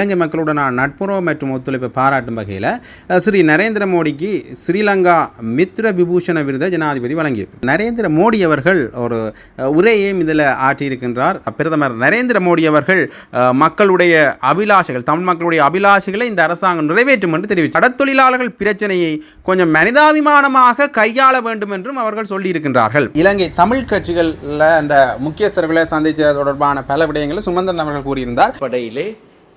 இலங்கை மக்களுடனான நட்புறவு மற்றும் ஒத்துழைப்பை பாராட்டும் வகையில் ஸ்ரீ நரேந்திர மோடிக்கு ஸ்ரீலங்கா மித்ர விபூஷண விருதை ஜனாதிபதி வழங்கியிருக்கு. நரேந்திர மோடி அவர்கள் ஒரு உரையையும் இதில் ஆற்றியிருக்கின்றார். பிரதமர் நரேந்திர மோடி அவர்கள் மக்களுடைய அபிலாஷைகள் தமிழ் மக்களுடைய அபிலாஷைகளை இந்த அரசாங்கம் நிறைவேற்றும் என்று தெரிவித்தார் கடற்தொழிலாளர்கள் பிரச்சனையை கொஞ்சம் மனிதாபிமானமாக கையாள வேண்டும் என்றும் அவர்கள் சொல்லியிருக்கின்றார்கள். இலங்கை தமிழ் கட்சிகளில் அந்த முக்கியஸ்தர்களை சந்தித்த தொடர்பான பல விடயங்களை சுமந்திரன் அவர்கள் கூறியிருந்தார். அடிப்படையிலே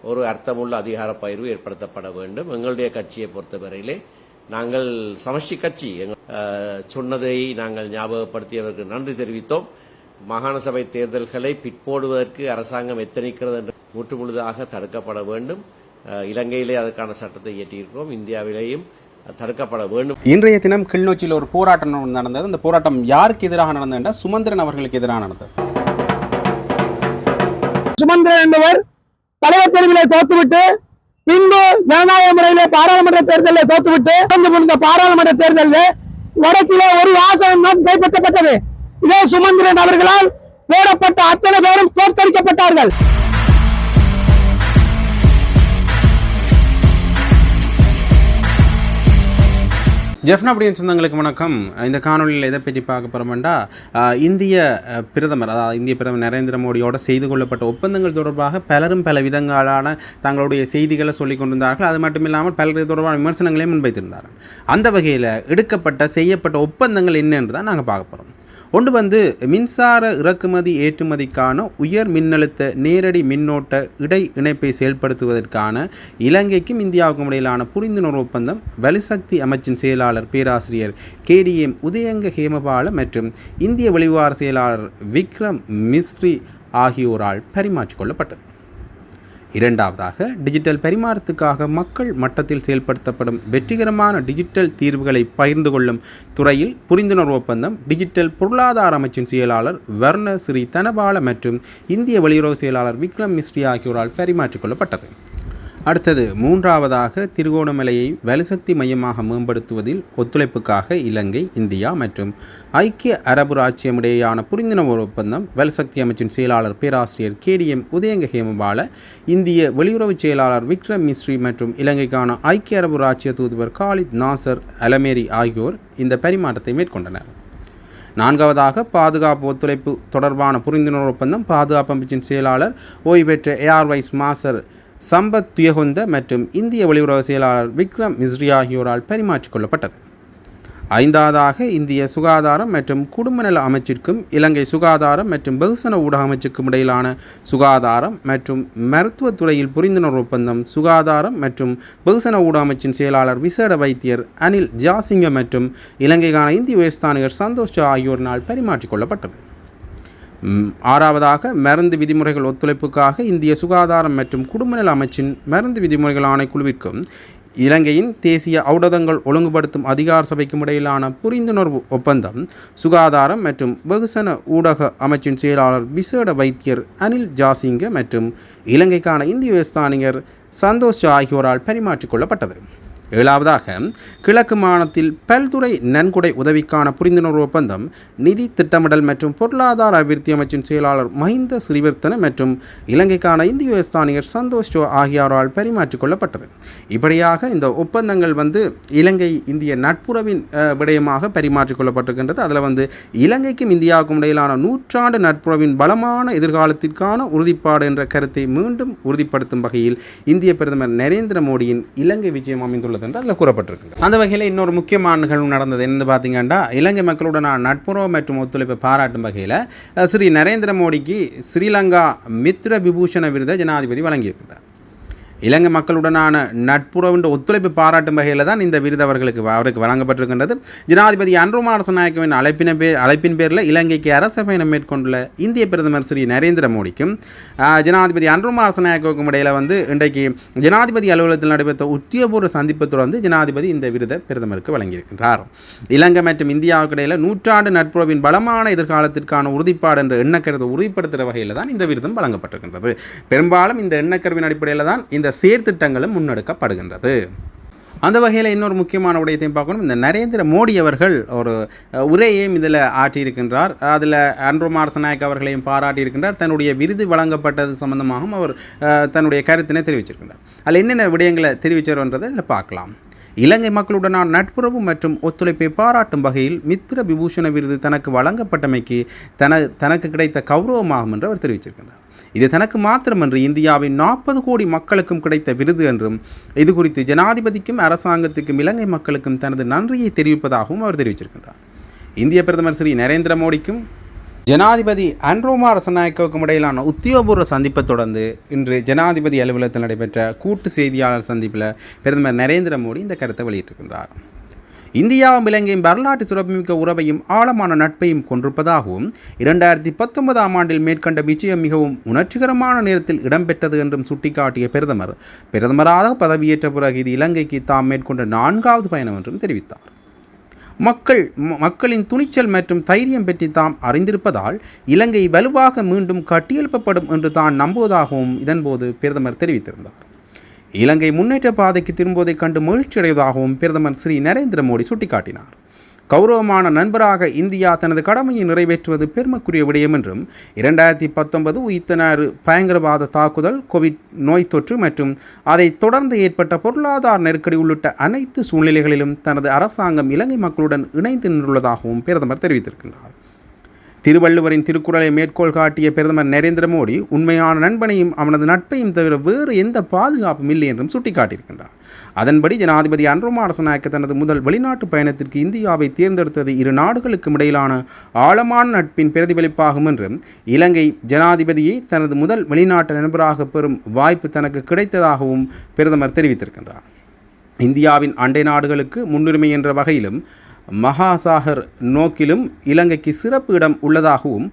ஒரு அர்த்தமுள்ள அதிகார பகிர்வு ஏற்படுத்தப்பட வேண்டும். எங்களுடைய கட்சியை பொறுத்தவரையிலே நாங்கள் சமஷ்டி கட்சி. சொன்னதை நாங்கள் ஞாபகப்படுத்தியவருக்கு நன்றி தெரிவித்தோம். மாகாண சபை தேர்தல்களை பிற்போடுவதற்கு அரசாங்கம் எத்தனிக்கிறது என்று முற்றுமுழுதாக தடுக்கப்பட வேண்டும். இலங்கையிலே அதற்கான சட்டத்தை இயற்றியிருக்கிறோம். இந்தியாவிலேயும் தடுக்கப்பட வேண்டும். இன்றைய தினம் கிளிநொச்சியில் ஒரு போராட்டம் நடந்தது. அந்த போராட்டம் யாருக்கு எதிராக நடந்தது என்றால் சுமந்திரன் அவர்களுக்கு எதிராக நடந்தது. சுமந்திரன் என்பவர் தலைவர் தெருவிலே தோத்துவிட்டு பின்பு ஜனநாயக முறையிலே பாராளுமன்ற தேர்தலில் தோத்துவிட்டு முடிந்த பாராளுமன்ற தேர்தலில் வடக்கிலே ஒரு வாசகம் தான் கைப்பற்றப்பட்டது. இதே சுமந்திரன் அவர்களால் போடப்பட்ட அத்தனை பேரும் தோற்கடிக்கப்பட்டார்கள். ஜெஃப்னா அப்படின்னு சொந்தங்களுக்கு வணக்கம். இந்த காணொலியில் எதை பற்றி பார்க்க போகிறோம்டா இந்திய பிரதமர் அதாவது இந்திய பிரதமர் நரேந்திர மோடியோட செய்து கொள்ளப்பட்ட ஒப்பந்தங்கள் தொடர்பாக பலரும் பல விதங்களான தங்களுடைய செய்திகளை சொல்லிக் கொண்டிருந்தார்கள். அது மட்டும் இல்லாமல் பலர் தொடர்பான விமர்சனங்களையும் முன்வைத்திருந்தார்கள். அந்த வகையில் எடுக்கப்பட்ட செய்யப்பட்ட ஒப்பந்தங்கள் என்னென்று தான் நாங்கள் பார்க்க போகிறோம் ஒன்று வந்து மின்சார இறக்குமதி ஏற்றுமதிக்கான உயர் மின்னழுத்த நேரடி மின்னோட்ட இடை இணைப்பை செயல்படுத்துவதற்கான இலங்கைக்கும் இந்தியாவுக்கும் இடையிலான புரிந்துணர்வு ஒப்பந்தம் வலுசக்தி அமைச்சின் செயலாளர் பேராசிரியர் கேடிஎம் உதயங்க ஹேமபால மற்றும் இந்திய வெளிவார செயலாளர் விக்ரம் மிஸ்ரி ஆகியோரால் பரிமாற்றிக்கொள்ளப்பட்டது இரண்டாவதாக டிஜிட்டல் பரிமாற்றத்துக்காக மக்கள் மட்டத்தில் செயல்படுத்தப்படும் வெற்றிகரமான டிஜிட்டல் தீர்வுகளை பகிர்ந்து கொள்ளும் துறையில் புரிந்துணர்வு ஒப்பந்தம் டிஜிட்டல் பொருளாதார அமைச்சின் செயலாளர் வர்ண ஸ்ரீ தனபால மற்றும் இந்திய வெளியுறவு செயலாளர் விக்ரம் மிஸ்ரி ஆகியோரால் பரிமாற்றிக்கொள்ளப்பட்டது அடுத்தது மூன்றாவதாக திருகோணமலையை வலுசக்தி மையமாக மேம்படுத்துவதில் ஒத்துழைப்புக்காக இலங்கை இந்தியா மற்றும் ஐக்கிய அரபு ராச்சியம் இடையேயான புரிந்துணர்வு ஒப்பந்தம் வலுசக்தி அமைச்சின் செயலாளர் பேராசிரியர் கேடிஎம் உதயங்க ஹேமபால இந்திய வெளியுறவு செயலாளர் விக்ரம் மிஸ்ரி மற்றும் இலங்கைக்கான ஐக்கிய அரபு ராச்சிய தூதுவர் காலித் நாசர் அலமேரி ஆகியோர் இந்த பரிமாற்றத்தை மேற்கொண்டனர். நான்காவதாக பாதுகாப்பு ஒத்துழைப்பு தொடர்பான புரிந்துணர்வு ஒப்பந்தம் பாதுகாப்பு அமைச்சின் செயலாளர் ஓய்வு பெற்ற ஏஆர்வைஸ் மாசர் சம்பத் துயகுந்த மற்றும் இந்திய வெளியுறவு செயலாளர் விக்ரம் மிஸ்ரி ஆகியோரால் பரிமாற்றிக்கொள்ளப்பட்டது ஐந்தாவதாக இந்திய சுகாதாரம் மற்றும் குடும்ப நல அமைச்சிற்கும் இலங்கை சுகாதாரம் மற்றும் பகுசன ஊடக அமைச்சுக்கும் இடையிலான சுகாதாரம் மற்றும் மருத்துவத் துறையில் புரிந்துணர்வு ஒப்பந்தம் சுகாதாரம் மற்றும் பகுசன ஊடக அமைச்சின் செயலாளர் விசேட வைத்தியர் அனில் ஜாசிங்க மற்றும் இலங்கைக்கான இந்திய உயர்ஸ்தானிகர் சந்தோஷ் ஆகியோரினால் பரிமாற்றிக்கொள்ளப்பட்டது ஆறாவதாக மருந்து விதிமுறைகள் ஒத்துழைப்புக்காக இந்திய சுகாதாரம் மற்றும் குடும்பநல அமைச்சின் மருந்து விதிமுறைகள் ஆணைக்குழுவிற்கும் இலங்கையின் தேசிய ஔடதங்கள் ஒழுங்குபடுத்தும் அதிகார சபைக்கும் இடையிலான புரிந்துணர்வு ஒப்பந்தம் சுகாதாரம் மற்றும் வெகுசன ஊடக அமைச்சின் செயலாளர் விசேட வைத்தியர் அனில் ஜாசிங்க மற்றும் இலங்கைக்கான இந்திய உயர்ஸ்தானிகர் சந்தோஷ் ஜா ஆகியோரால் பரிமாற்றிக்கொள்ளப்பட்டது ஏழாவதாக கிழக்கு மாநிலத்தில் பல்துறை நன்கொடை உதவிக்கான புரிந்துணர்வு ஒப்பந்தம் நிதி திட்டமிடல் மற்றும் பொருளாதார அபிவிருத்தி அமைச்சின் செயலாளர் மஹிந்த ஸ்ரீவர்த்தன மற்றும் இலங்கைக்கான இந்திய ஸ்தானிகர் சந்தோஷ் ஜோ ஆகியோரால் பரிமாற்றிக்கொள்ளப்பட்டது இப்படியாக இந்த ஒப்பந்தங்கள் வந்து இலங்கை இந்திய நட்புறவின் விடயமாக விடயமாக பரிமாற்றிக்கொள்ளப்பட்டிருக்கின்றது அதில் வந்து இலங்கைக்கும் இந்தியாவுக்கும் இடையிலான நூற்றாண்டு நட்புறவின் பலமான எதிர்காலத்திற்கான உறுதிப்பாடு என்ற கருத்தை மீண்டும் உறுதிப்படுத்தும் வகையில் இந்திய பிரதமர் நரேந்திர மோடியின் இலங்கை விஜயம் அமைந்துள்ளது. என்று அதில் கூறப்பட்டிருக்கு அந்த வகையில் இன்னொரு முக்கியமான நிகழ்வு நடந்தது என்ன பார்த்தீங்கன்னா இலங்கை மக்களுடனான நட்புறவு மற்றும் ஒத்துழைப்பை பாராட்டும் வகையில் ஸ்ரீ நரேந்திர மோடிக்கு ஸ்ரீலங்கா மித்ர விபூஷண விருதை ஜனாதிபதி வழங்கியிருக்கிறார். இலங்கை மக்களுடனான நட்புறவுன்ற ஒத்துழைப்பு பாராட்டும் வகையில் தான் இந்த விருது அவர்களுக்கு அவருக்கு வழங்கப்பட்டிருக்கின்றது. ஜனாதிபதி அன்ருமார் நாயக்கவின் அழைப்பின பேர் அழைப்பின் பேரில் இலங்கைக்கு அரச பயணம் மேற்கொண்டுள்ள இந்திய பிரதமர் ஸ்ரீ நரேந்திர மோடிக்கும் ஜனாதிபதி அன்ருமார் நாயக்கவுக்கும் இடையில் வந்து இன்றைக்கு ஜனாதிபதி அலுவலகத்தில் நடைபெற்ற உத்தியபூர்வ சந்திப்பை தொடர்ந்து ஜனாதிபதி இந்த விருதை பிரதமருக்கு வழங்கியிருக்கின்றார். இலங்கை மற்றும் இந்தியாவுக்கு இடையில் நூற்றாண்டு நட்புறவின் பலமான எதிர்காலத்திற்கான உறுதிப்பாடு என்ற எண்ணக்கருத்தை உறுதிப்படுத்துகிற வகையில் தான் இந்த விருதும் வழங்கப்பட்டிருக்கின்றது. பெரும்பாலும் இந்த எண்ணக்கருவின் அடிப்படையில் தான் இந்த செயற்திட்டங்களும் முன்னெடுக்கப்படுகின்றது. அந்த வகையில் இன்னொரு முக்கியமான விடயத்தையும் பார்க்கணும். இந்த நரேந்திர மோடி அவர்கள் ஒரு உரையையும் இதில் ஆற்றியிருக்கின்றார். அதில் அன்ரோ மாரசநாயக் அவர்களையும் பாராட்டியிருக்கின்றார். தன்னுடைய விருது வழங்கப்பட்டது சம்பந்தமாகவும் அவர் தன்னுடைய கருத்தினை தெரிவிச்சிருக்கின்றார். அதில் என்னென்ன விடயங்களை தெரிவிச்சார்ன்றதை இதில் பார்க்கலாம். இலங்கை மக்களுடனான நட்புறவு மற்றும் ஒத்துழைப்பை பாராட்டும் வகையில் மித்திர விபூஷண விருது தனக்கு வழங்கப்பட்டமைக்கு தன தனக்கு கிடைத்த கௌரவமாகும் என்று அவர் தெரிவிச்சிருக்கின்றார். இது தனக்கு மாத்திரமன்று இந்தியாவின் நாற்பது கோடி மக்களுக்கும் கிடைத்த விருது என்றும் இது குறித்து ஜனாதிபதிக்கும் அரசாங்கத்துக்கும் இலங்கை மக்களுக்கும் தனது நன்றியை தெரிவிப்பதாகவும் அவர் தெரிவிச்சிருக்கின்றார். இந்திய பிரதமர் ஸ்ரீ நரேந்திர மோடிக்கும் ஜனாதிபதி அன்ரோமா அரசநாயக்கவுக்கும் இடையிலான உத்தியோகபூர்வ சந்திப்பை தொடர்ந்து இன்று ஜனாதிபதி அலுவலகத்தில் நடைபெற்ற கூட்டு செய்தியாளர் சந்திப்பில் பிரதமர் நரேந்திர மோடி இந்த கருத்தை வெளியிட்டிருக்கின்றார். இந்தியாவும் இலங்கையும் வரலாற்று சிறப்புமிக்க உறவையும் ஆழமான நட்பையும் கொண்டிருப்பதாகவும் இரண்டாயிரத்தி பத்தொன்பதாம் ஆண்டில் மேற்கண்ட விஜயம் மிகவும் உணர்ச்சிகரமான நேரத்தில் இடம்பெற்றது என்றும் சுட்டிக்காட்டிய பிரதமர். பிரதமராக பதவியேற்ற பிறகு இது இலங்கைக்கு தாம் மேற்கொண்ட நான்காவது பயணம் என்றும் தெரிவித்தார். மக்கள் மக்களின் துணிச்சல் மற்றும் தைரியம் பற்றி தாம் அறிந்திருப்பதால் இலங்கை வலுவாக மீண்டும் கட்டியெழுப்பப்படும் என்று தான் நம்புவதாகவும் இதன்போது பிரதமர் தெரிவித்திருந்தார். இலங்கை முன்னேற்ற பாதைக்கு திரும்புவதைக் கண்டு மகிழ்ச்சியடைவதாகவும் பிரதமர் ஸ்ரீ நரேந்திர மோடி சுட்டிக்காட்டினார். கௌரவமான நண்பராக இந்தியா தனது கடமையை நிறைவேற்றுவது பெருமைக்குரிய விடயம் என்றும் இரண்டாயிரத்தி பத்தொன்பது உயிர்த்தனாறு பயங்கரவாத தாக்குதல் கோவிட் நோய் தொற்று மற்றும் அதை தொடர்ந்து ஏற்பட்ட பொருளாதார நெருக்கடி உள்ளிட்ட அனைத்து சூழ்நிலைகளிலும் தனது அரசாங்கம் இலங்கை மக்களுடன் இணைந்து நின்றுள்ளதாகவும் பிரதமர் தெரிவித்திருக்கின்றார். திருவள்ளுவரின் திருக்குறளை மேற்கோள் காட்டிய பிரதமர் நரேந்திர மோடி உண்மையான நண்பனையும் அவனது நட்பையும் தவிர வேறு எந்த பாதுகாப்பும் இல்லை என்றும் சுட்டிக்காட்டியிருக்கின்றார். அதன்படி ஜனாதிபதி அன்ருமாரசநாயக்க தனது முதல் வெளிநாட்டு பயணத்திற்கு இந்தியாவை தேர்ந்தெடுத்தது இரு நாடுகளுக்கும் இடையிலான ஆழமான நட்பின் பிரதிபலிப்பாகும் என்றும் இலங்கை ஜனாதிபதியை தனது முதல் வெளிநாட்டு நண்பராக பெறும் வாய்ப்பு தனக்கு கிடைத்ததாகவும் பிரதமர் தெரிவித்திருக்கின்றார். இந்தியாவின் அண்டை நாடுகளுக்கு முன்னுரிமை என்ற வகையிலும் மகாசாகர் நோக்கிலும் இலங்கைக்கு சிறப்பு இடம் உள்ளதாகவும்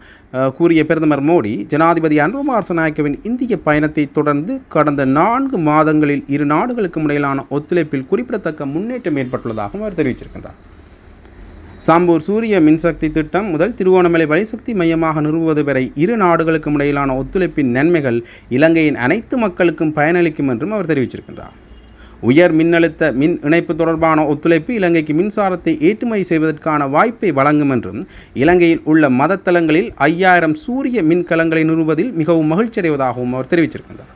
கூறிய பிரதமர் மோடி ஜனாதிபதி அன்ருமார் நாயக்கவின் இந்திய பயணத்தை தொடர்ந்து கடந்த நான்கு மாதங்களில் இரு நாடுகளுக்கும் இடையிலான ஒத்துழைப்பில் குறிப்பிடத்தக்க முன்னேற்றம் ஏற்பட்டுள்ளதாகவும் அவர் தெரிவிச்சிருக்கின்றார் சாம்பூர் சூரிய மின்சக்தி திட்டம் முதல் திருவோணமலை வலிசக்தி மையமாக நிறுவுவது வரை இரு நாடுகளுக்கும் இடையிலான ஒத்துழைப்பின் நன்மைகள் இலங்கையின் அனைத்து மக்களுக்கும் பயனளிக்கும் என்றும் அவர் தெரிவிச்சிருக்கின்றார் உயர் மின்னழுத்த மின் இணைப்பு தொடர்பான ஒத்துழைப்பு இலங்கைக்கு மின்சாரத்தை ஏற்றுமதி செய்வதற்கான வாய்ப்பை வழங்கும் என்றும் இலங்கையில் உள்ள மதத்தலங்களில் ஐயாயிரம் சூரிய மின்கலங்களை நிறுவுவதில் மிகவும் மகிழ்ச்சியடைவதாகவும் அவர் தெரிவிச்சிருக்கின்றார்.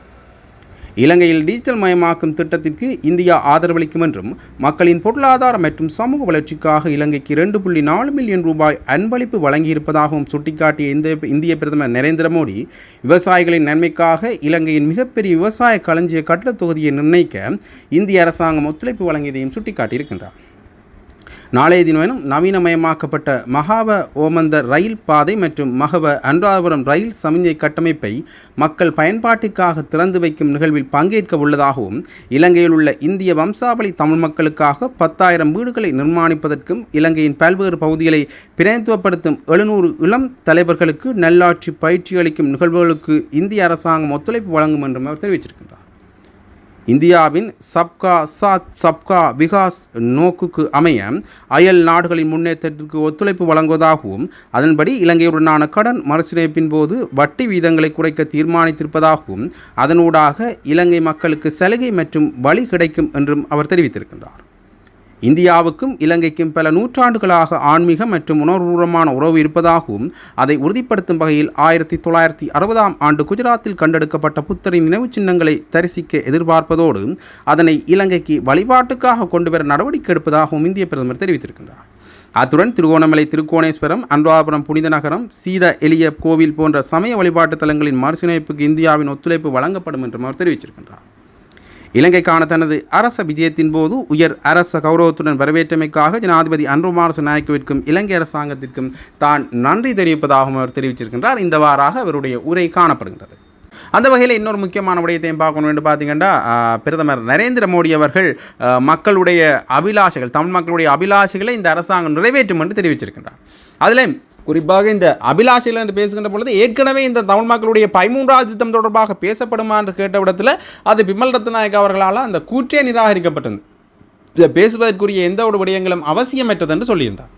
இலங்கையில் டிஜிட்டல் மயமாக்கும் திட்டத்திற்கு இந்தியா ஆதரவளிக்கும் என்றும் மக்களின் பொருளாதார மற்றும் சமூக வளர்ச்சிக்காக இலங்கைக்கு இரண்டு புள்ளி நாலு மில்லியன் ரூபாய் அன்பளிப்பு வழங்கியிருப்பதாகவும் சுட்டிக்காட்டிய இந்த இந்திய பிரதமர் நரேந்திர மோடி விவசாயிகளின் நன்மைக்காக இலங்கையின் மிகப்பெரிய விவசாய களஞ்சிய கட்டடத் தொகுதியை நிர்ணயிக்க இந்திய அரசாங்கம் ஒத்துழைப்பு வழங்கியதையும் சுட்டிக்காட்டியிருக்கின்றார். நாளைய தினம் நவீனமயமாக்கப்பட்ட மகாவ ஓமந்தர் ரயில் பாதை மற்றும் மகவ அன்றாபுரம் ரயில் சமிஞ்சை கட்டமைப்பை மக்கள் பயன்பாட்டிற்காக திறந்து வைக்கும் நிகழ்வில் பங்கேற்க உள்ளதாகவும் இலங்கையில் உள்ள இந்திய வம்சாவளி தமிழ் மக்களுக்காக பத்தாயிரம் வீடுகளை நிர்மாணிப்பதற்கும் இலங்கையின் பல்வேறு பகுதிகளை பிரதித்துவப்படுத்தும் எழுநூறு இளம் தலைவர்களுக்கு நல்லாட்சி பயிற்சி அளிக்கும் நிகழ்வுகளுக்கு இந்திய அரசாங்கம் ஒத்துழைப்பு வழங்கும் என்றும் அவர் தெரிவிச்சிருக்கின்றார் இந்தியாவின் சப்கா சாத் சப்கா விகாஸ் நோக்குக்கு அமைய அயல் நாடுகளின் முன்னேற்றத்திற்கு ஒத்துழைப்பு வழங்குவதாகவும் அதன்படி இலங்கையுடனான கடன் மறுசீரமைப்பின் போது வட்டி வீதங்களை குறைக்க தீர்மானித்திருப்பதாகவும் அதனூடாக இலங்கை மக்களுக்கு சலுகை மற்றும் வழி கிடைக்கும் என்றும் அவர் தெரிவித்திருக்கின்றார். இந்தியாவுக்கும் இலங்கைக்கும் பல நூற்றாண்டுகளாக ஆன்மீக மற்றும் உணர்வுபூர்வமான உறவு இருப்பதாகவும் அதை உறுதிப்படுத்தும் வகையில் ஆயிரத்தி தொள்ளாயிரத்தி அறுபதாம் ஆண்டு குஜராத்தில் கண்டெடுக்கப்பட்ட புத்தரின் நினைவுச் சின்னங்களை தரிசிக்க எதிர்பார்ப்பதோடு அதனை இலங்கைக்கு வழிபாட்டுக்காக கொண்டுவர நடவடிக்கை எடுப்பதாகவும் இந்திய பிரதமர் தெரிவித்திருக்கின்றார். அத்துடன் திருகோணமலை திருக்கோணேஸ்வரம் அன்றாபுரம் புனித நகரம் சீத எளிய கோவில் போன்ற சமய வழிபாட்டு தலங்களின் மறுசீரமைப்புக்கு இந்தியாவின் ஒத்துழைப்பு வழங்கப்படும் என்றும் அவர் தெரிவிச்சிருக்கின்றார் இலங்கைக்கான தனது அரச விஜயத்தின் போது உயர் அரச கௌரவத்துடன் வரவேற்றமைக்காக ஜனாதிபதி அன்ருமாரச நாயக்கவிற்கும் இலங்கை அரசாங்கத்திற்கும் தான் நன்றி தெரிவிப்பதாகவும் அவர் தெரிவிச்சிருக்கின்றார். இந்த வாராக அவருடைய உரை காணப்படுகின்றது. அந்த வகையில் இன்னொரு முக்கியமான விடயத்தையும் பார்க்கணும் என்று பார்த்தீங்கன்னா பிரதமர் நரேந்திர மோடி அவர்கள் மக்களுடைய அபிலாஷைகள் தமிழ் மக்களுடைய அபிலாஷைகளை இந்த அரசாங்கம் நிறைவேற்றும் என்று தெரிவிச்சிருக்கின்றார். அதில் குறிப்பாக இந்த அபிலாஷையில் என்று பேசுகின்ற பொழுது ஏற்கனவே இந்த தமிழ் மக்களுடைய பதிமூன்றாவது திட்டம் தொடர்பாக பேசப்படுமா என்று கேட்ட விடத்தில் அது பிமல் ரத்நாயக் அவர்களால் அந்த கூற்றே நிராகரிக்கப்பட்டது. இதை பேசுவதற்குரிய எந்த ஒரு விடயங்களும் அவசியமற்றது என்று சொல்லியிருந்தார்.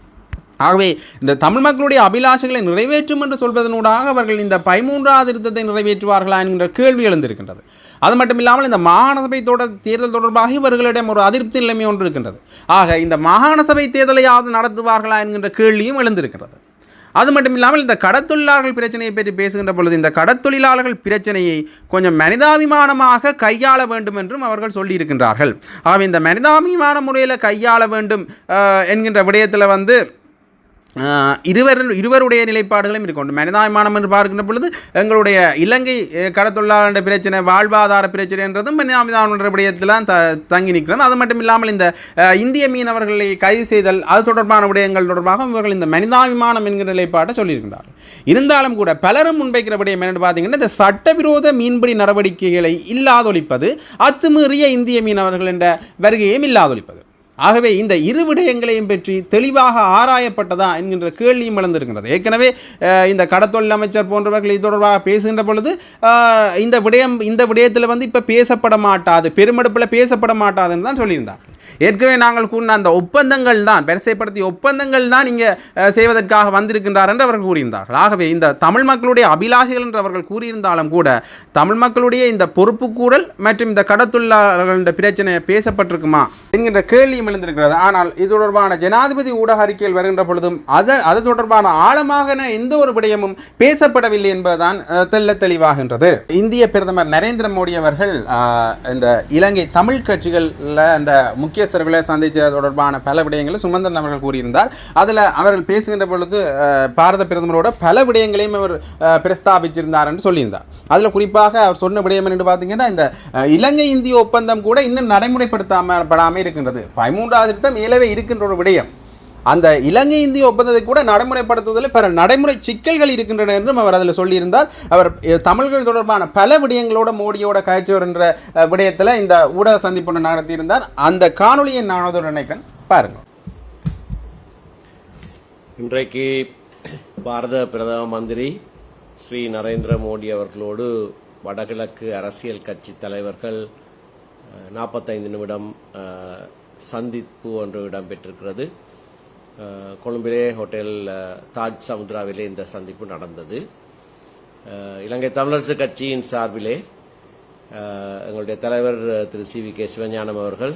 ஆகவே இந்த தமிழ் மக்களுடைய அபிலாஷைகளை நிறைவேற்றும் என்று சொல்வதனூடாக அவர்கள் இந்த பதிமூன்றாவது திருத்தத்தை நிறைவேற்றுவார்களா என்கின்ற கேள்வி எழுந்திருக்கின்றது. அது மட்டும் இல்லாமல் இந்த மாகாண சபை தொடர் தேர்தல் தொடர்பாக இவர்களிடம் ஒரு அதிருப்தி நிலைமை ஒன்று இருக்கின்றது. ஆக இந்த மாகாண சபை தேர்தலையாவது நடத்துவார்களா என்கின்ற கேள்வியும் எழுந்திருக்கிறது அது மட்டும் இல்லாமல் இந்த கடத்தொழிலாளர்கள் பிரச்சனையை பற்றி பேசுகின்ற பொழுது இந்த கடத்தொழிலாளர்கள் பிரச்சனையை கொஞ்சம் மனிதாபிமானமாக கையாள வேண்டும் என்றும் அவர்கள் சொல்லியிருக்கின்றார்கள். ஆகவே இந்த மனிதாபிமான முறையில் கையாள வேண்டும் என்கின்ற விடயத்தில் வந்து இருவர் இருவருடைய நிலைப்பாடுகளும் இருக்கும் மனிதாபிமானம் என்று பார்க்கின்ற பொழுது எங்களுடைய இலங்கை கடத்தொழிலாளர் பிரச்சனை வாழ்வாதார பிரச்சனை என்றதும் மனிதாபிமானம் என்ற த தங்கி நிற்கிறது. அது மட்டும் இல்லாமல் இந்த இந்திய மீனவர்களை கைது செய்தல் அது தொடர்பான விடயங்கள் தொடர்பாக இவர்கள் இந்த மனிதாபிமானம் என்கிற நிலைப்பாட்டை சொல்லியிருக்கிறார்கள் இருந்தாலும் கூட பலரும் முன்வைக்கிற விடயம் என்னென்னு பார்த்தீங்கன்னா இந்த சட்டவிரோத மீன்பிடி நடவடிக்கைகளை இல்லாதொழிப்பது அத்துமீறிய இந்திய மீனவர்கள் என்ற வருகையும் இல்லாதொழிப்பது. ஆகவே இந்த இரு விடயங்களையும் பற்றி தெளிவாக ஆராயப்பட்டதா என்கின்ற கேள்வியும் வளர்ந்திருக்கிறது ஏற்கனவே இந்த கடத்தொழில் அமைச்சர் போன்றவர்கள் இது தொடர்பாக பேசுகின்ற பொழுது இந்த விடயம் இந்த விடயத்தில் வந்து இப்போ பேசப்பட மாட்டாது பெருமெடுப்பில் பேசப்பட மாட்டாதுன்னு தான் சொல்லியிருந்தார்கள் ஏற்கனவே நாங்கள் கூறின அந்த ஒப்பந்தங்கள் தான் பெருசைப்படுத்திய ஒப்பந்தங்கள் தான் இங்கே செய்வதற்காக வந்திருக்கின்றார் என்று அவர்கள் கூறியிருந்தார்கள். ஆகவே இந்த தமிழ் மக்களுடைய அபிலாஷைகள் என்று அவர்கள் கூறியிருந்தாலும் கூட தமிழ் மக்களுடைய இந்த பொறுப்பு கூறல் மற்றும் இந்த கடத்தொழிலாளர்கள் பிரச்சனை பேசப்பட்டிருக்குமா என்கின்ற கேள்வியும் எழுந்திருக்கிறது. ஆனால் இது தொடர்பான ஜனாதிபதி ஊடக அறிக்கையில் வருகின்ற பொழுதும் அது அது தொடர்பான ஆழமாக எந்த ஒரு விடயமும் பேசப்படவில்லை என்பதுதான் தெல்ல தெளிவாகின்றது. இந்திய பிரதமர் நரேந்திர மோடி அவர்கள் இந்த இலங்கை தமிழ் கட்சிகளில் அந்த முக்கிய முக்கியஸ்தர்களை சந்தித்த தொடர்பான பல விடயங்களை சுமந்திரன் அவர்கள் கூறியிருந்தார். அதில் அவர்கள் பேசுகின்ற பொழுது பாரத பிரதமரோட பல விடயங்களையும் அவர் பிரஸ்தாபிச்சிருந்தார் என்று சொல்லியிருந்தார். அதில் குறிப்பாக அவர் சொன்ன விடயம் என்று பார்த்தீங்கன்னா இந்த இலங்கை இந்திய ஒப்பந்தம் கூட இன்னும் நடைமுறைப்படுத்தாமல் படாமல் இருக்கின்றது. பதிமூன்றாவது திட்டம் இயலவே இருக்கின்ற ஒரு விடயம். அந்த இலங்கை இந்திய ஒப்பந்தத்தை கூட நடைமுறைப்படுத்துவதில் பிற நடைமுறை சிக்கல்கள் இருக்கின்றன என்றும் அவர் அதில் சொல்லியிருந்தார். அவர் தமிழ்கள் தமிழர்கள் தொடர்பான பல விடயங்களோட மோடியோட காய்ச்சவர் என்ற விடயத்தில் இந்த ஊடக சந்திப்பு நடத்தியிருந்தார். அந்த காணொலியை நான் அதோட நினைக்கிறேன் இன்றைக்கு பாரத பிரதம மந்திரி ஸ்ரீ நரேந்திர மோடி அவர்களோடு வடகிழக்கு அரசியல் கட்சி தலைவர்கள் நாற்பத்தைந்து நிமிடம் சந்திப்பு ஒன்று இடம்பெற்றிருக்கிறது. கொழும்பிலே ஹோட்டல் தாஜ் சமுத்ராவிலே இந்த சந்திப்பு நடந்தது. இலங்கை தமிழரசு கட்சியின் சார்பிலே எங்களுடைய தலைவர் Thiru C V K Sivagnanam அவர்கள்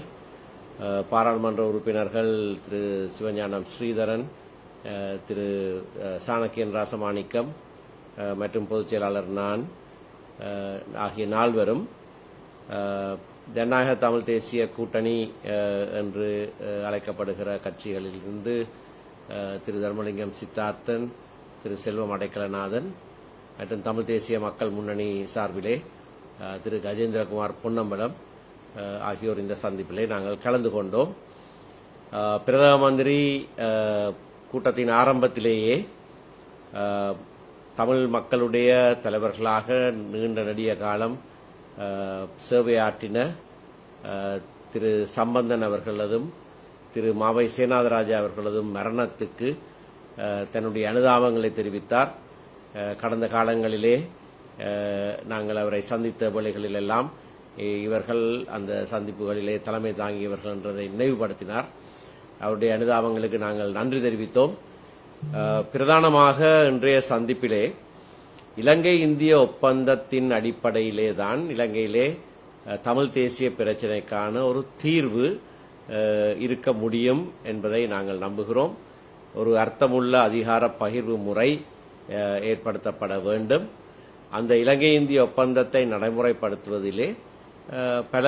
பாராளுமன்ற உறுப்பினர்கள் திரு சிவஞானம் ஸ்ரீதரன் திரு சாணக்கியன் ராசமாணிக்கம் மற்றும் பொதுச் செயலாளர் நான் ஆகிய நால்வரும் ஜனநாயக தமிழ் தேசிய கூட்டணி என்று அழைக்கப்படுகிற கட்சிகளிலிருந்து திரு தர்மலிங்கம் சித்தார்த்தன் திரு செல்வம் அடைக்கலநாதன் மற்றும் தமிழ் தேசிய மக்கள் முன்னணி சார்பிலே திரு கஜேந்திரகுமார் பொன்னம்பலம் ஆகியோர் இந்த சந்திப்பிலே நாங்கள் கலந்து கொண்டோம். பிரதம மந்திரி கூட்டத்தின் ஆரம்பத்திலேயே தமிழ் மக்களுடைய தலைவர்களாக நீண்ட நெடிய காலம் சேவையாற்றின திரு சம்பந்தன் அவர்களதும் திரு மாவை சேனாதராஜா அவர்களதும் மரணத்துக்கு தன்னுடைய அனுதாபங்களை தெரிவித்தார். கடந்த காலங்களிலே நாங்கள் அவரை சந்தித்த வேளைகளிலெல்லாம் இவர்கள் அந்த சந்திப்புகளிலே தலைமை தாங்கியவர்கள் என்றதை நினைவுபடுத்தினார். அவருடைய அனுதாபங்களுக்கு நாங்கள் நன்றி தெரிவித்தோம். பிரதானமாக இன்றைய சந்திப்பிலே இலங்கை இந்திய ஒப்பந்தத்தின் அடிப்படையிலே தான் இலங்கையிலே தமிழ் தேசிய பிரச்சினைக்கான ஒரு தீர்வு இருக்க முடியும் என்பதை நாங்கள் நம்புகிறோம். ஒரு அர்த்தமுள்ள அதிகார பகிர்வு முறை ஏற்படுத்தப்பட வேண்டும். அந்த இலங்கை இந்திய ஒப்பந்தத்தை நடைமுறைப்படுத்துவதிலே பல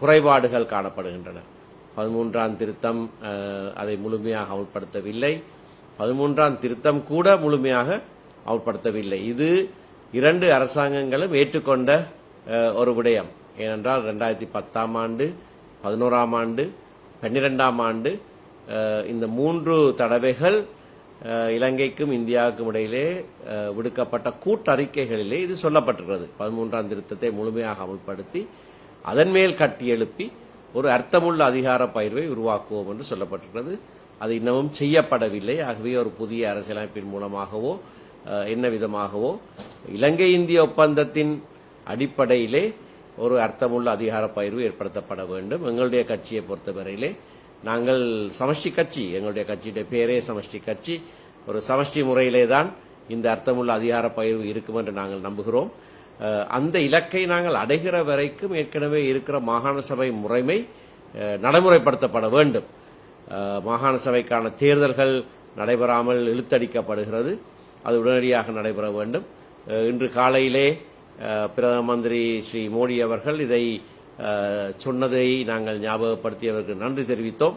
குறைபாடுகள் காணப்படுகின்றன. பதிமூன்றாம் திருத்தம் அதை முழுமையாக அமல்படுத்தவில்லை. பதிமூன்றாம் திருத்தம் கூட முழுமையாக அமல்படுத்தவில்லை இது இரண்டு அரசாங்கங்களும் ஏற்றுக்கொண்ட ஒரு விடயம். ஏனென்றால் ரெண்டாயிரத்தி பத்தாம் ஆண்டு பதினோராம் ஆண்டு பன்னிரெண்டாம் ஆண்டு இந்த மூன்று தடவைகள் இலங்கைக்கும் இந்தியாவுக்கும் இடையிலே விடுக்கப்பட்ட கூட்டறிக்கைகளிலே இது சொல்லப்பட்டிருக்கிறது. பதிமூன்றாம் திருத்தத்தை முழுமையாக அமல்படுத்தி அதன் மேல் கட்டி எழுப்பி ஒரு அர்த்தமுள்ள அதிகார பயிர்வை உருவாக்குவோம் என்று சொல்லப்பட்டிருக்கிறது. அது இன்னமும் செய்யப்படவில்லை. ஆகவே ஒரு புதிய அரசியலமைப்பின் மூலமாகவோ என்ன விதமாகவோ இலங்கை இந்திய ஒப்பந்தத்தின் அடிப்படையிலே ஒரு அர்த்தமுள்ள அதிகார பயிர்வு ஏற்படுத்தப்பட வேண்டும். எங்களுடைய கட்சியை பொறுத்தவரையிலே நாங்கள் சமஷ்டி கட்சி எங்களுடைய கட்சியுடைய பேரே சமஷ்டி கட்சி. ஒரு சமஷ்டி முறையிலே தான் இந்த அர்த்தமுள்ள அதிகார பயிர்வு இருக்கும் என்று நாங்கள் நம்புகிறோம். அந்த இலக்கை நாங்கள் அடைகிற வரைக்கும் ஏற்கனவே இருக்கிற மாகாண சபை முறைமை நடைமுறைப்படுத்தப்பட வேண்டும். மாகாண சபைக்கான தேர்தல்கள் நடைபெறாமல் இழுத்தடிக்கப்படுகிறது. அது உடனடியாக நடைபெற வேண்டும். இன்று காலையிலே பிரதம மந்திரி ஸ்ரீ மோடி அவர்கள் இதை சொன்னதை நாங்கள் ஞாபகப்படுத்தியவருக்கு நன்றி தெரிவித்தோம்.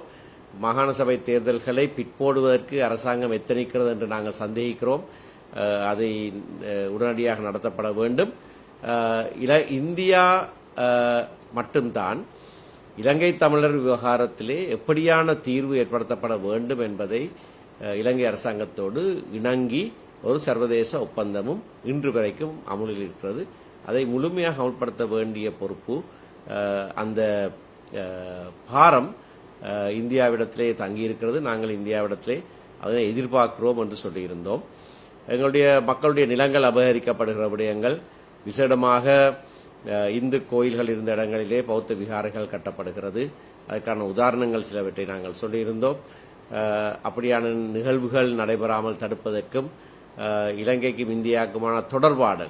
மாகாண சபை தேர்தல்களை பிற்போடுவதற்கு அரசாங்கம் எத்தனிக்கிறது என்று நாங்கள் சந்தேகிக்கிறோம். அதை உடனடியாக நடத்தப்பட வேண்டும். இல- இந்தியா மட்டும்தான் இலங்கை தமிழர் விவகாரத்திலே எப்படியான தீர்வு ஏற்படுத்தப்பட வேண்டும் என்பதை இலங்கை அரசாங்கத்தோடு இணங்கி ஒரு சர்வதேச ஒப்பந்தமும் இன்று வரைக்கும் அமுலில் இருக்கிறது. அதை முழுமையாக அமல்படுத்த வேண்டிய பொறுப்பு அந்த பாரம் இந்தியாவிடத்திலே தங்கியிருக்கிறது. நாங்கள் இந்தியாவிடத்திலே அதனை எதிர்பார்க்கிறோம் என்று சொல்லியிருந்தோம். எங்களுடைய மக்களுடைய நிலங்கள் அபகரிக்கப்படுகிற விடயங்கள் விசேடமாக இந்து கோயில்கள் இருந்த இடங்களிலே பௌத்த விகாரைகள் கட்டப்படுகிறது. அதற்கான உதாரணங்கள் சிலவற்றை நாங்கள் சொல்லியிருந்தோம். அப்படியான நிகழ்வுகள் நடைபெறாமல் தடுப்பதற்கும் இலங்கைக்கும் இந்தியாவுக்குமான தொடர்பாடல்.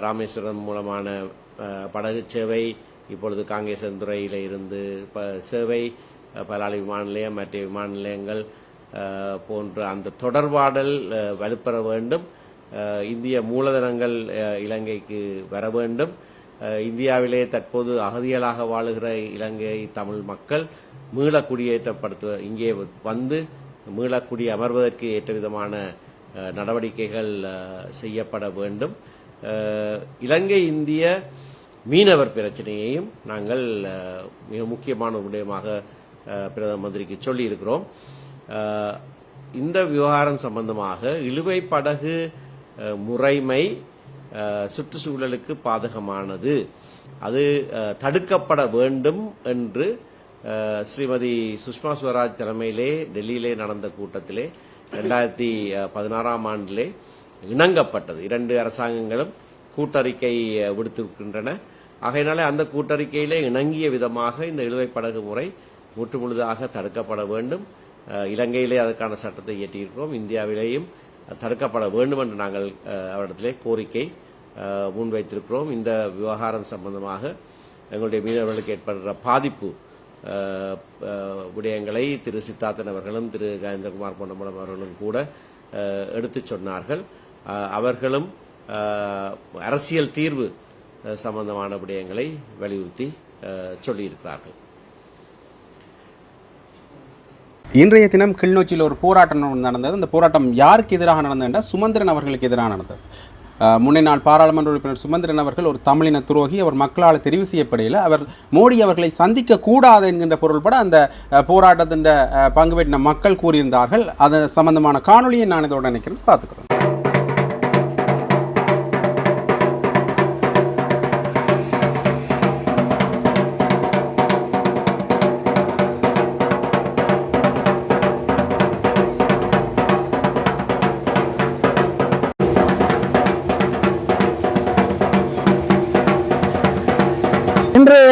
ராமேஸ்வரம் மூலமான படகு சேவை இப்பொழுது காங்கேசன்துறையில் இருந்து ப- சேவை பலாளி பலாலி விமான நிலையம் மற்ற விமான நிலையங்கள் போன்ற அந்த தொடர்பாடல் வலுப்பெற வேண்டும். இந்திய மூலதனங்கள் இலங்கைக்கு வர வேண்டும். இந்தியாவிலே தற்போது அகதிகளாக வாழுகிற இலங்கை தமிழ் மக்கள் மீள இங்கே வந்து மீள குடி அமர்வதற்கு ஏற்ற விதமான நடவடிக்கைகள் செய்யப்பட வேண்டும். இலங்கை இந்திய மீனவர் பிரச்சனையையும் நாங்கள் மிக முக்கியமான ஒரு விடயமாக பிரதம மந்திரிக்கு சொல்லியிருக்கிறோம். இந்த விவகாரம் சம்பந்தமாக இழுவை படகு முறைமை சுற்றுச்சூழலுக்கு பாதகமானது. அது தடுக்கப்பட வேண்டும் என்று ஸ்ரீமதி சுஷ்மா ஸ்வராஜ் தலைமையிலே டெல்லியிலே நடந்த கூட்டத்திலே ரெண்டாயிரத்தி பதினாறாம் ஆண்டிலே இணங்கப்பட்டது. இரண்டு அரசாங்கங்களும் கூட்டறிக்கை விடுத்திருக்கின்றன. ஆகையினாலே அந்த கூட்டறிக்கையிலே இணங்கிய விதமாக இந்த இழுவை படகு முறை முற்றுமுழுதாக தடுக்கப்பட வேண்டும். இலங்கையிலே அதற்கான சட்டத்தை இயற்றியிருக்கிறோம். இந்தியாவிலேயும் தடுக்கப்பட வேண்டும் என்று நாங்கள் அவரிடத்திலே கோரிக்கை முன்வைத்திருக்கிறோம். இந்த விவகாரம் சம்பந்தமாக எங்களுடைய மீனவர்களுக்கு ஏற்படுகிற பாதிப்பு விடயங்களை திரு சித்தார்த்தன் அவர்களும் திரு கஜேந்திரகுமார் பொன்னம்பலம் அவர்களும் கூட எடுத்து எடுத்துச் சொன்னார்கள். அவர்களும் அரசியல் தீர்வு சம்பந்தமான விடயங்களை வலியுறுத்தி சொல்லியிருக்கிறார்கள். இன்றைய தினம் கிளிநொச்சியில் ஒரு போராட்டம் நடந்தது. அந்த போராட்டம் யாருக்கு எதிராக நடந்தது சுமந்திரன் அவர்களுக்கு எதிராக நடந்தது. முன்னே நாள் பாராளுமன்ற உறுப்பினர் சுமந்திரன் அவர்கள் ஒரு தமிழின துரோகி. அவர் மக்களால் தெரிவு செய்யப்படையில் அவர் மோடி அவர்களை சந்திக்க கூடாது என்கின்ற பொருள்பட அந்த போராட்டத்தின் பங்கு பெற்றின மக்கள் கூறியிருந்தார்கள். அது சம்பந்தமான காணொலியை நான் இதோட நினைக்கிறேன் பார்த்துக்கிறோம்.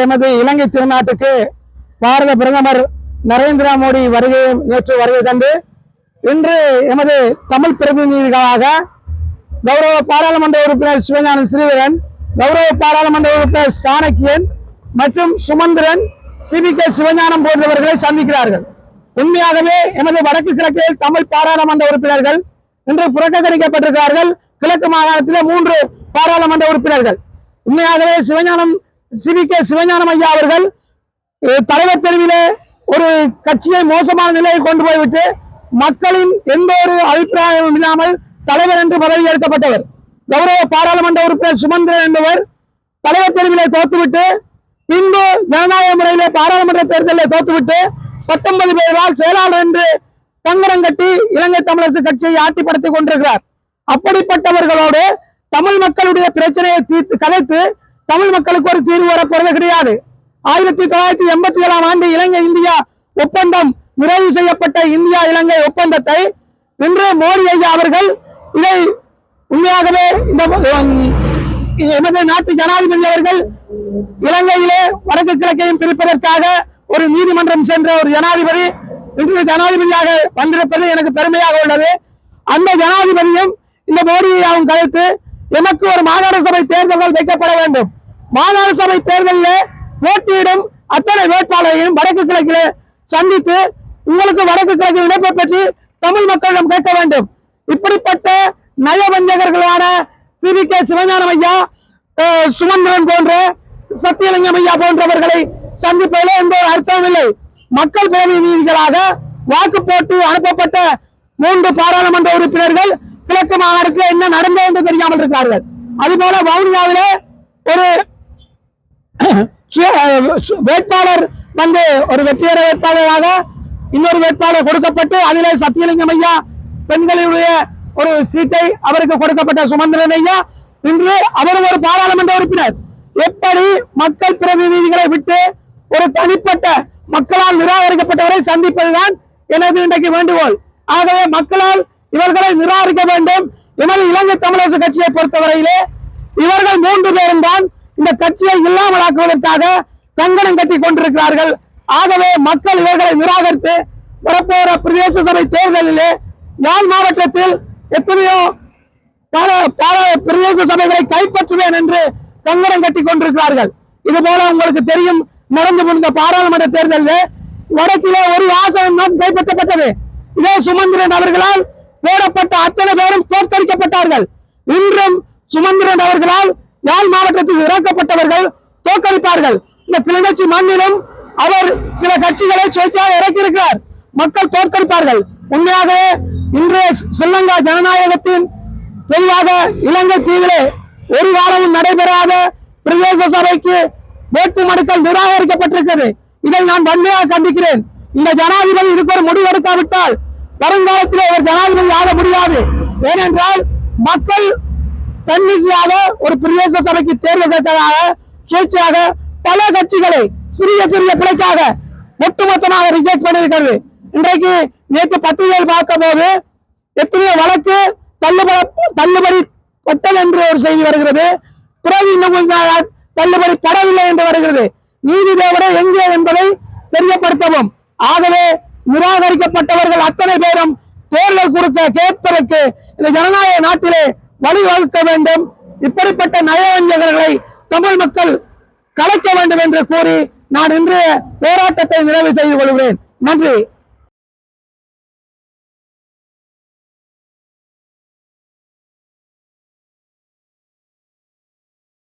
இன்று எமது இலங்கை திருநாட்டுக்கு பாரத பிரதமர் நரேந்திர மோடி வருகை நேற்று வருகை தந்து இன்று எமது தமிழ் பிரதிநிதிகளாக கௌரவ பாராளுமன்ற உறுப்பினர் சிவஞானம் ஸ்ரீதரன் கௌரவ பாராளுமன்ற உறுப்பினர் சாணக்கியன் மற்றும் சுமந்திரன் சிபி கே சிவஞானம் போன்றவர்களை சந்திக்கிறார்கள். உண்மையாகவே எமது வடக்கு கிழக்கில் தமிழ் பாராளுமன்ற உறுப்பினர்கள் இன்று புறக்கணிக்கப்பட்டிருக்கிறார்கள். கிழக்கு மாகாணத்திலே மூன்று பாராளுமன்ற உறுப்பினர்கள். உண்மையாகவே சிவஞானம் சிவி கே சிவஞானம் ஐயா அவர்கள் தலைவர் தெருவிலே ஒரு கட்சியை மோசமான நிலையை கொண்டு போய்விட்டு மக்களின் எந்த ஒரு அபிப்பிராயமும் இல்லாமல் தலைவர் என்று பதவி ஏற்கப்பட்டவர் கௌரவ பாராளுமன்ற உறுப்பினர் சுமந்திரன் என்பவர் தலைவர் தெருவிலே தோத்துவிட்டு பின்பு ஜனநாயக முறையிலே பாராளுமன்ற தேர்தலில் தோத்துவிட்டு பத்தொன்பது பேரால் செயலாளர் என்று தங்கரம் கட்டி இலங்கை தமிழரசு கட்சியை ஆட்டிப்படுத்திக் கொண்டிருக்கிறார். அப்படிப்பட்டவர்களோடு தமிழ் மக்களுடைய பிரச்சனையை தீர்த்து கலைத்து தமிழ் மக்களுக்கு ஒரு தீர்வு வரப்போறது கிடையாது. ஆயிரத்தி தொள்ளாயிரத்தி எண்பத்தி ஏழாம் ஆண்டு இலங்கை இந்தியா ஒப்பந்தம் நிறைவு செய்யப்பட்ட இந்தியா இலங்கை ஒப்பந்தத்தை இன்று மோடி ஐயா அவர்கள் இதை உண்மையாகவே இந்த எமது நாட்டு ஜனாதிபதி அவர்கள் இலங்கையிலே வடக்கு கிழக்கையும் பிரிப்பதற்காக ஒரு நீதிமன்றம் சென்ற ஒரு ஜனாதிபதி இன்று ஜனாதிபதியாக வந்திருப்பது எனக்கு பெருமையாக உள்ளது. அந்த ஜனாதிபதியும் இந்த மோடியை அவன் கலைத்து எமக்கு ஒரு மாகாண சபை தேர்தல்கள் வைக்கப்பட வேண்டும். மாகாண சபை தேர்தலில் போட்டியிடும் அத்தனை வேட்பாளரையும் வடக்கு கிழக்கில் சந்தித்து உங்களுக்கு வடக்கு கிழக்கு இணைப்பை பற்றி தமிழ் மக்களிடம் கேட்க வேண்டும். இப்படிப்பட்ட நயவஞ்சகர்களான சிவி கே சிவஞானம் ஐயா சுமந்திரன் போன்ற சத்தியலிங்கம் ஐயா போன்றவர்களை சந்திப்பதில் எந்த ஒரு அர்த்தமும் இல்லை. மக்கள் பிரதிநிதிகளாக வாக்கு போட்டு அனுப்பப்பட்ட மூன்று பாராளுமன்ற உறுப்பினர்கள் கிழக்கு மாகாணத்தில் என்ன நடந்தது என்று தெரியாமல் இருக்கிறார்கள். அதுபோல வவுனியாவிலே ஒரு வேட்பாளர் வந்து ஒரு வெற்றியர வேட்பாளராக இன்னொரு வேட்பாளர் கொடுக்கப்பட்டு அதிலே சத்தியலிங்கம் ஐயா பெண்களுடைய ஒரு சீட்டை அவருக்கு கொடுக்கப்பட்ட சுமந்திரன் ஐயா. இன்று அவர் ஒரு பாராளுமன்ற உறுப்பினர். எப்படி மக்கள் பிரதிநிதிகளை விட்டு ஒரு தனிப்பட்ட மக்களால் நிராகரிக்கப்பட்டவரை சந்திப்பதுதான் எனது இன்றைக்கு வேண்டுகோள். ஆகவே மக்களால் இவர்களை நிராகரிக்க வேண்டும். எனது இலங்கை தமிழரசு கட்சியை பொறுத்தவரையிலே இவர்கள் மூன்று பேரும் தான் இந்த கட்சியை இல்லாமலாக்குவதற்காக கங்கணம் கட்டி கொண்டிருக்கிறார்கள். ஆகவே மக்கள் இவர்களை நிராகரித்து வரப்போகிற பிரதேச சபை தேர்தலிலே யாழ் மாவட்டத்தில் எத்தனையோ பல பல பிரதேச சபைகளை கைப்பற்றுவேன் என்று கங்கணம் கட்டி கொண்டிருக்கிறார்கள். இது போல உங்களுக்கு தெரியும் நடந்து முடிந்த பாராளுமன்ற தேர்தலில் வடக்கிலே ஒரு வாசகம் தான் கைப்பற்றப்பட்டது. இதே சுமந்திரன் அவர்களால் போடப்பட்ட அத்தனை பேரும் தோற்கடிக்கப்பட்டார்கள். இன்றும் சுமந்திரன் அவர்களால் யாழ் மாவட்டத்தில் இறக்கப்பட்டவர்கள் தோற்கடிப்பார்கள். இந்த கிளிநொச்சி மண்ணிலும் அவர் சில கட்சிகளை சுயேட்சையாக இறக்கியிருக்கிறார். மக்கள் தோற்கடிப்பார்கள். உண்மையாகவே இன்றைய ஸ்ரீலங்கா ஜனநாயகத்தின் பெரியாக இலங்கை தீவிலே ஒரு வாரமும் நடைபெறாத பிரதேச சபைக்கு வேட்புமனுக்கள் நிராகரிக்கப்பட்டிருக்கிறது. இதை நான் வன்மையாக கண்டிக்கிறேன். இந்த ஜனாதிபதி இதுக்கு ஒரு முடிவு எடுக்காவிட்டால் வருங்காலத்தில் ஒரு ஜனாதிபதி ஆக முடியாது. ஏனென்றால் மக்கள் தன்னிச்சையாக ஒரு பிரதேச சபைக்கு தேர்ந்தெடுத்ததாக சுயேட்சையாக பல கட்சிகளை சிறிய சிறிய பிழைக்காக ஒட்டுமொத்தமாக ரிஜெக்ட் பண்ணியிருக்கிறது. இன்றைக்கு நேற்று பத்திரிகையில் பார்த்த போது எத்தனையோ வழக்கு தள்ளுபடி தள்ளுபடி பட்டல் என்று ஒரு செய்தி வருகிறது. பிறகு இன்னும் தள்ளுபடி படவில்லை என்று வருகிறது. நீதி தேவரை எங்கே என்பதை தெரியப்படுத்தவும். ஆகவே நிராகரிக்கப்பட்டவர்கள் அத்தனை பேரும் தேர்தல் கொடுக்க கேட்பதற்கு இந்த ஜனநாயக நாட்டிலே வழிவகுக்க வேண்டும். இப்படிப்பட்ட நயவஞ்சகர்களை தமிழ் மக்கள் கலைக்க வேண்டும் என்று கூறி நான் இன்றைய போராட்டத்தை நிறைவு செய்து கொள்கிறேன். நன்றி.